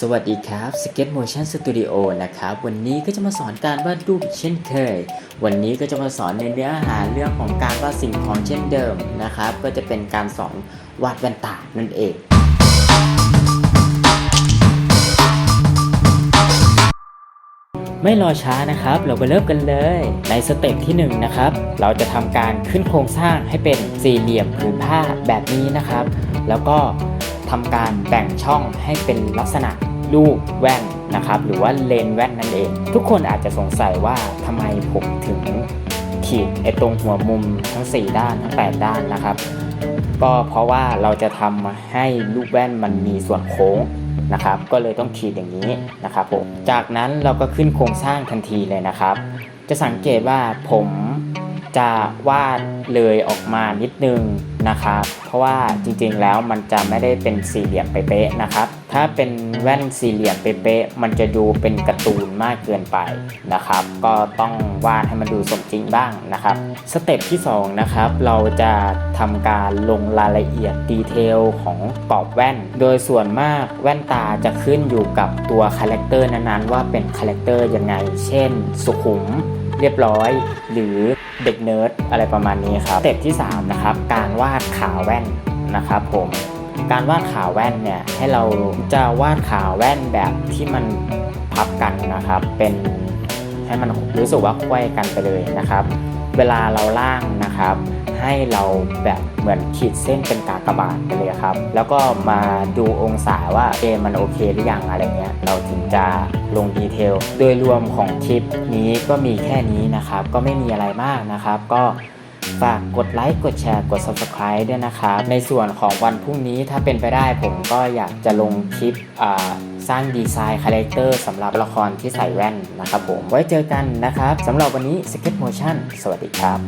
สวัสดีครับ Sketch Motion Studio นะครับ วันนี้ก็จะมาสอนการวาดรูปเช่นเคย วันนี้ก็จะมาสอนในเนื้อหาเรื่องของการวาดสิ่งของเช่นเดิมนะครับ ก็จะเป็นการสอนวาดแว่นตานั่นเอง ไม่รอช้านะครับ เราไปเริ่มกันเลย ในสเต็ปที่1นงนะครับ เราจะทำการขึ้นโครงสร้างให้เป็นสี่เหลี่ยมผืนผ้าแบบนี้นะครับ แล้วก็ทำการแบ่งช่องให้เป็นลักษณะ ลูกแว่นนะครับหรือว่าเลนแว่นนั่นเอง ทุกคนอาจจะสงสัยว่าทำไมผมถึงขีดไอ้ตรงหัวมุมทั้ง 4 ด้านทั้ง 8 ด้านนะครับ ก็เพราะว่าเราจะทำให้ลูกแว่นมันมีส่วนโค้งนะครับ ก็เลยต้องขีดอย่างนี้นะครับผมจากนั้นเราก็ขึ้นโครงสร้างทันทีเลยนะครับ จะสังเกตว่าผม จะวาดเลยออกมานิดนึงนะครับ เพราะว่าจริงๆแล้วมันจะไม่ได้เป็นสี่เหลี่ยมเป๊ะๆนะครับ ถ้าเป็นแว่นสี่เหลี่ยมเป๊ะๆมันจะดูเป็นการ์ตูนมากเกินไปนะครับ ก็ต้องวาดให้มันดูสมจริงบ้างนะครับ สเต็ปที่2นะครับเราจะทำการลงรายละเอียดดีเทลของกรอบแว่น โดยส่วนมากแว่นตาจะขึ้นอยู่กับตัวคาแรคเตอร์นั้นๆว่าเป็นคาแรคเตอร์ยังไง เช่น สุขุม เรียบร้อย หรือเด็กเนิร์ดอะไรประมาณนี้ครับสเต็ปที่3นะครับการวาดขาแว่นนะครับผมการวาดขาแว่นเนี่ยให้เราจะวาดขาแว่นแบบที่มันพับกันนะครับ เป็น ให้มันรู้สึกว่าควยกันไปเลยนะครับ เวลาเราล่างนะครับ ให้เราแบบเหมือนขีดเส้นเป็นกากบาทไปเลยครับ แล้วก็มาดูองศาว่าเอมันโอเคหรือยังอะไรเงี้ยเราถึงจะลงดีเทล โดยรวมของคลิปนี้ก็มีแค่นี้นะครับ ก็ไม่มีอะไรมากนะครับ ก็ ฝากกดไลค์กดแชร์กด subscribe ด้วยนะครับในส่วนของวันพรุ่งนี้ถ้าเป็นไปได้ผมก็อยากจะลงคลิปสร้างดีไซน์คาแรคเตอร์สำหรับละครที่ใส่แว่นนะครับผมไว้เจอกันนะครับสำหรับวันนี้ Sketch Motion สวัสดีครับ